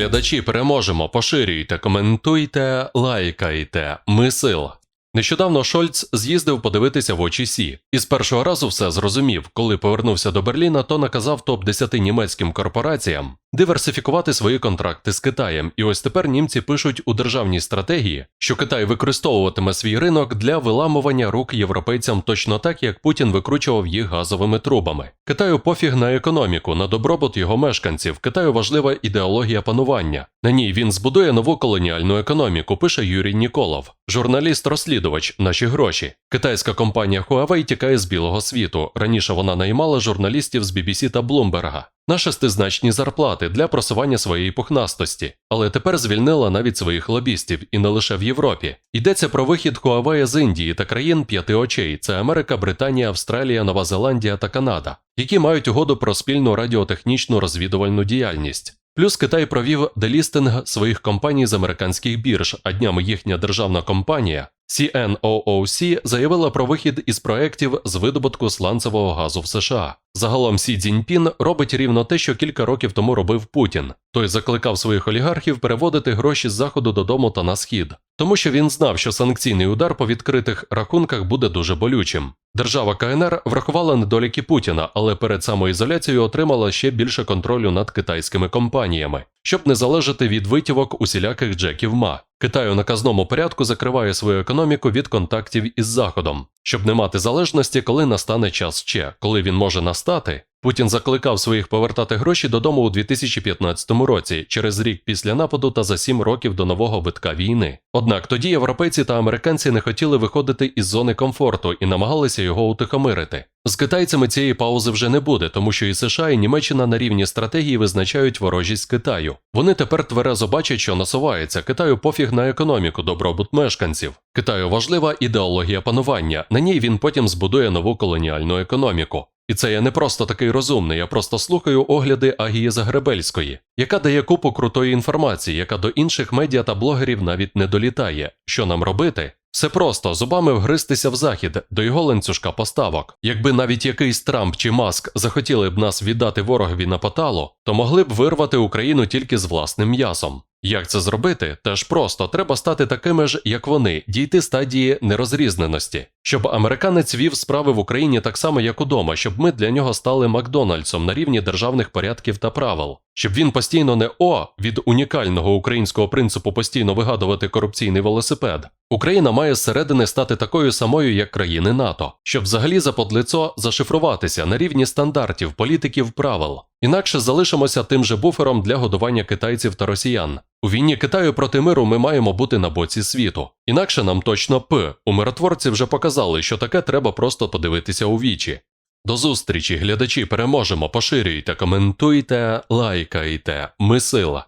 Глядачі переможемо, поширюйте, коментуйте, лайкайте. Ми сила. Нещодавно Шольц з'їздив подивитися в очі Сі, і з першого разу все зрозумів. Коли повернувся до Берліна, то наказав топ 10 німецьким корпораціям диверсифікувати свої контракти з Китаєм. І ось тепер німці пишуть у державній стратегії, що Китай використовуватиме свій ринок для виламування рук європейцям точно так, як Путін викручував їх газовими трубами. Китаю пофіг на економіку, на добробут його мешканців. Китаю важлива ідеологія панування. На ній він збудує нову колоніальну економіку, пише Юрій Ніколов, журналіст-розслідувач. Наші гроші. Китайська компанія Huawei тікає з білого світу. Раніше вона наймала журналістів з BBC та Bloomberg на шестизначні зарплати для просування своєї пухнастості, але тепер звільнила навіть своїх лобістів і не лише в Європі. Йдеться про вихід Huawei з Індії та країн п'яти очей: це Америка, Британія, Австралія, Нова Зеландія та Канада, які мають угоду про спільну радіотехнічну розвідувальну діяльність. Плюс Китай провів делістинг своїх компаній з американських бірж, а днями їхня державна компанія CNOOC заявила про вихід із проєктів з видобутку сланцевого газу в США. Загалом Сі Цзіньпін робить рівно те, що кілька років тому робив Путін. Той закликав своїх олігархів переводити гроші з заходу додому та на схід, тому що він знав, що санкційний удар по відкритих рахунках буде дуже болючим. Держава КНР врахувала недоліки Путіна, але перед самоізоляцією отримала ще більше контролю над китайськими компаніями, щоб не залежати від витівок усіляких джеків ма. Китай у наказному порядку закриває свою економіку від контактів із Заходом, щоб не мати залежності, коли настане час ще, коли він може настати. Путін закликав своїх повертати гроші додому у 2015 році, через рік після нападу та за сім років до нового витка війни. Однак тоді європейці та американці не хотіли виходити із зони комфорту і намагалися його утихомирити. З китайцями цієї паузи вже не буде, тому що і США, і Німеччина на рівні стратегії визначають ворожість Китаю. Вони тепер тверезо бачать, що насувається Китаю пофіг на економіку, добробут мешканців. Китаю важлива ідеологія панування. На ній він потім збудує нову колоніальну економіку. І це я не просто такий розумний, я просто слухаю огляди Агії Загребельської, яка дає купу крутої інформації, яка до інших медіа та блогерів навіть не долітає. Що нам робити? Все просто зубами вгристися в захід до його ланцюжка поставок. Якби навіть якийсь Трамп чи Маск захотіли б нас віддати ворогові на поталу, то могли б вирвати Україну тільки з власним м'ясом. Як це зробити? Теж просто треба стати такими ж, як вони, дійти стадії нерозрізненості, щоб американець вів справи в Україні так само, як удома, щоб ми для нього стали Макдональдсом на рівні державних порядків та правил, щоб він постійно не о від унікального українського принципу постійно вигадувати корупційний велосипед. Україна має зсередини стати такою самою, як країни НАТО, щоб взагалі заподлицо зашифруватися на рівні стандартів, політиків, правил. Інакше залишимося тим же буфером для годування китайців та росіян. У війні Китаю проти миру ми маємо бути на боці світу. Інакше нам точно п. У миротворці вже показали, що таке треба просто подивитися у вічі. До зустрічі, глядачі, переможемо, поширюйте, коментуйте, лайкайте. Ми сила.